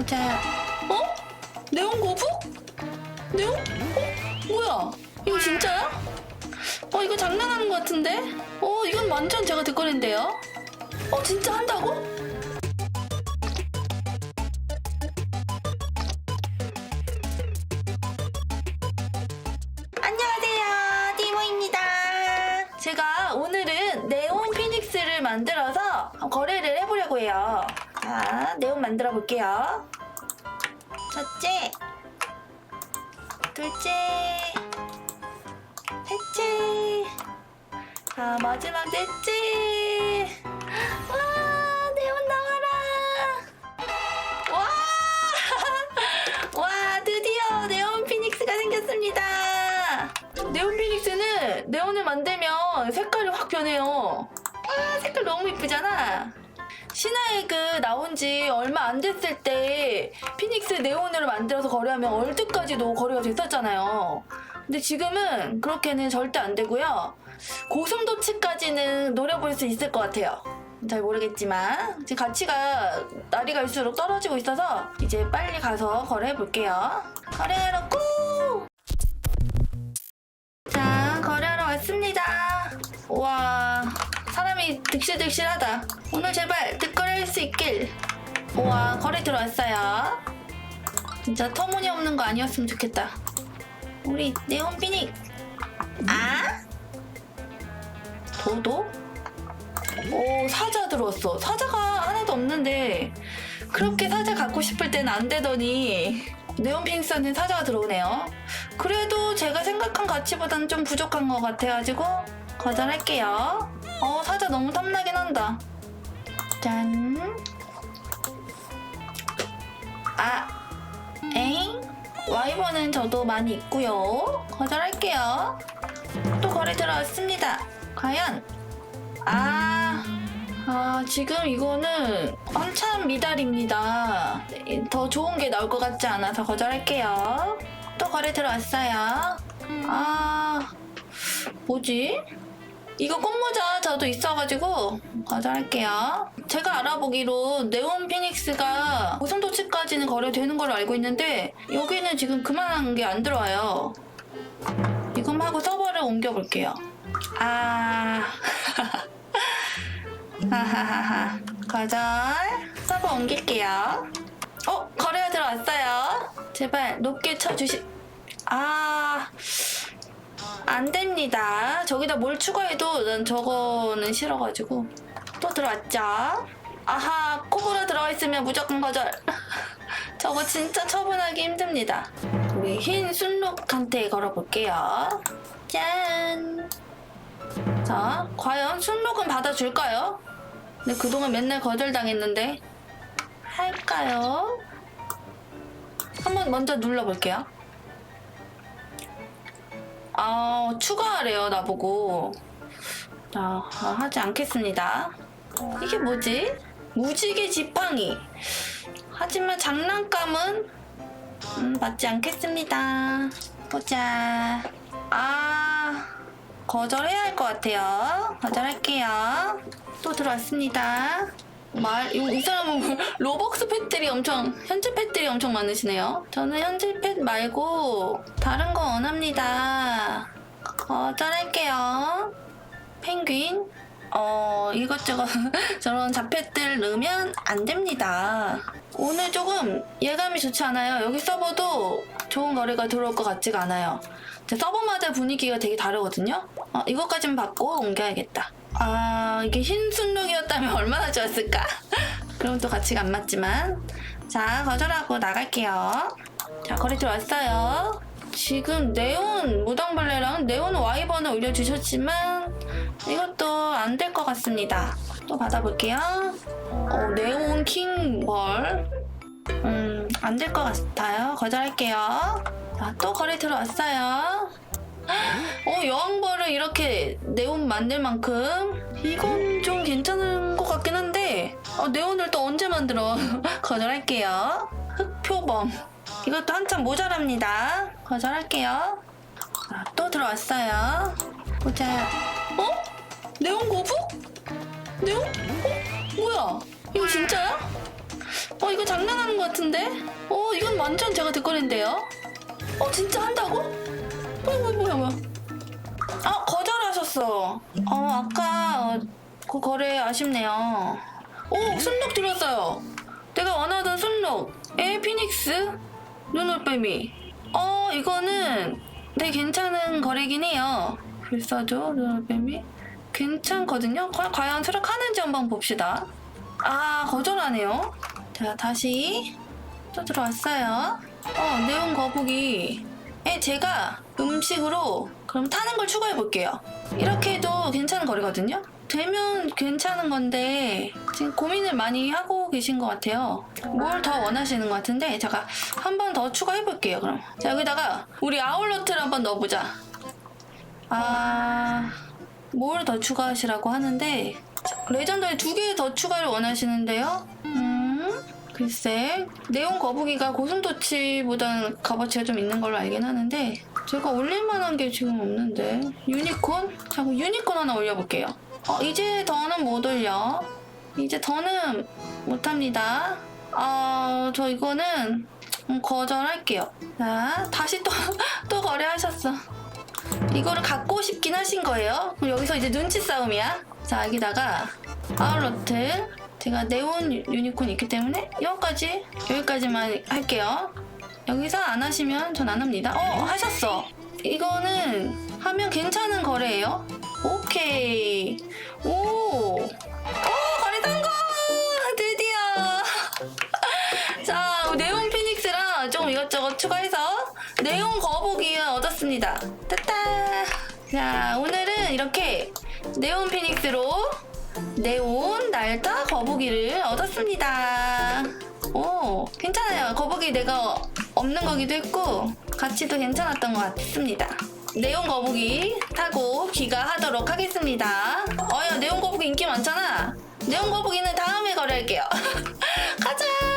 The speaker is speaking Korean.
보자. 어? 네온 거북? 네온? 어? 뭐야? 이거 진짜야? 어 이거 장난하는 것 같은데? 어 이건 완전 제가 듣거리인데요? 어 진짜 한다고? 안녕하세요 디모입니다 제가 오늘은 네온 피닉스를 만들어서 거래를 해보려고 해요 자 네온 만들어 볼게요 첫째 둘째 셋째 자 마지막 넷째 와 네온 나와라 와! 와, 드디어 네온 피닉스가 생겼습니다. 네온 피닉스는 네온을 만들면 색깔이 확 변해요. 아, 색깔 너무 이쁘잖아. 신화에그 나온 지 얼마 안 됐을 때 피닉스 네온으로 만들어서 거래하면 얼드까지도 거래가 됐었잖아요. 근데 지금은 그렇게는 절대 안 되고요. 고슴도치까지는 노려볼 수 있을 것 같아요. 잘 모르겠지만 지금 가치가 날이 갈수록 떨어지고 있어서 이제 빨리 가서 거래해 볼게요. 거래하러 고! 자, 거래하러 왔습니다. 우와, 득실득실하다. 오늘 제발 득거래할 수 있길. 우와, 거래 들어왔어요. 진짜 터무니없는 거 아니었으면 좋겠다. 우리 네온 피닉. 아? 도도? 오 사자 들어왔어 사자가 하나도 없는데 그렇게 사자 갖고 싶을 땐 안 되더니 네온핑스한테 사자가 들어오네요 그래도 제가 생각한 가치보다는 좀 부족한 것 같아가지고 거절할게요 어 사자 너무 탐나긴 한다 짠 아, 에잉? 와이버는 저도 많이 있고요 거절할게요 또 거래 들어왔습니다 과연 아, 아, 지금 이거는 한참 미달입니다. 더 좋은 게 나올 것 같지 않아서 거절할게요. 또 거래 들어왔어요. 아, 뭐지? 이거 꽃모자 저도 있어가지고 거절할게요. 제가 알아보기로 네온 피닉스가 고슴도치까지는 거래되는 걸로 알고 있는데 여기는 지금 그만한 게 안 들어와요. 이금 하고 서버를 옮겨볼게요. 아, 하하하하. 거절. 서버 옮길게요. 어, 거래가 들어왔어요. 제발 높게 쳐주시. 아, 안 됩니다. 저기다 뭘 추가해도 난 저거는 싫어가지고. 또 들어왔죠? 아하, 코브라 들어가 있으면 무조건 거절. 저거 진짜 처분하기 힘듭니다. 우리 흰 순록한테 걸어볼게요. 짠! 자, 과연 순록은 받아줄까요? 근데 그동안 맨날 거절당했는데 할까요? 한번 먼저 눌러볼게요. 아, 추가하래요, 나보고. 자, 아, 하지 않겠습니다. 이게 뭐지? 무지개 지팡이. 하지만 장난감은 음, 받지 않겠습니다. 보자. 아, 거절해야 할 것 같아요. 거절할게요. 또 들어왔습니다. 말, 이, 이 사람은 로벅스 펫들이 엄청, 현질 펫들이 엄청 많으시네요. 저는 현질 펫 말고 다른 거 원합니다. 거절할게요. 펭귄? 어, 이것저것 저런 잡펫들 넣으면 안 됩니다. 오늘 조금 예감이 좋지 않아요. 여기 서버도 좋은 거래가 들어올 것 같지가 않아요. 제 서버마다 분위기가 되게 다르거든요. 어, 이것까지는 받고 옮겨야겠다. 아, 이게 흰 순록이었다면 얼마나 좋았을까? 그럼 또 가치가 안 맞지만. 자, 거절하고 나갈게요. 자, 거래 들어왔어요. 지금 네온 무당벌레랑 네온 와이번을 올려주셨지만 이것도 안 될 것 같습니다. 또 받아볼게요. 어, 네온 킹벌. 음, 안 될 것 같아요. 거절할게요. 자, 또 거래 들어왔어요. 어, 여왕벌을 이렇게 네온 만들 만큼 이건 좀 괜찮은 것 같긴 한데 어, 네온을 또 언제 만들어? 거절할게요. 흑표범. 이것도 한참 모자랍니다. 거절할게요. 자, 또 들어왔어요. 보자. 어? 네온 거북? 네온? 어? 뭐야? 이거 진짜야? 어 이거 장난하는 것 같은데? 어 이건 완전 제가 뒷거리인데요? 어 진짜 한다고? 뭐야 뭐야 뭐야. 뭐야 아 거절하셨어. 어 아까 어, 그 거래 아쉽네요. 오 순록 들었어요. 내가 원하던 순록. 에 피닉스? 눈올빼미. 어 이거는 되게 괜찮은 거래긴 해요. 불사조 눈올빼미? 괜찮거든요? 과, 과연 수락하는지 한번 봅시다. 아 거절하네요. 자 다시 또 들어왔어요. 어 네온 거북이. 에 제가 음식으로 그럼 타는 걸 추가해 볼게요. 이렇게 해도 괜찮은 거리거든요? 되면 괜찮은 건데 지금 고민을 많이 하고 계신 것 같아요. 뭘 더 원하시는 것 같은데 제가 한 번 더 추가해 볼게요 그럼. 자 여기다가 우리 아울러트를 한번 넣어보자. 아... 뭘 더 추가하시라고 하는데? 자, 레전더에 두 개 더 추가를 원하시는데요? 음... 글쎄. 네온 거북이가 고슴도치보다는 값어치가 좀 있는 걸로 알긴 하는데 제가 올릴만한 게 지금 없는데. 유니콘? 자 유니콘 하나 올려볼게요. 어 이제 더는 못 올려. 이제 더는 못합니다. 아, 저 이거는 음, 거절할게요. 자 다시 또, 또 거래하셨어. 이거를 갖고 싶긴 하신 거예요? 그럼 여기서 이제 눈치 싸움이야? 자 여기다가 아울러트. 제가 네온 유- 유니콘 있기 때문에 여기까지 여기까지만 할게요 여기서 안 하시면 전 안 합니다 어 하셨어 이거는 하면 괜찮은 거래예요 오케이 오 오, 거래 성공! 드디어! 자, 네온 피닉스랑 좀 이것저것 추가해서 네온 거북이를 얻었습니다. 따따! 자, 오늘은 이렇게 네온 피닉스로 네온 날타 거북이를 얻었습니다. 오, 괜찮아요. 거북이 내가 없는 거기도 했고, 가치도 괜찮았던 것 같습니다. 네온 거북이 타고 귀가하도록 하겠습니다. 어야, 네온 거북이 인기 많잖아. 네온 거북이는 다음에 거래할게요. 가자!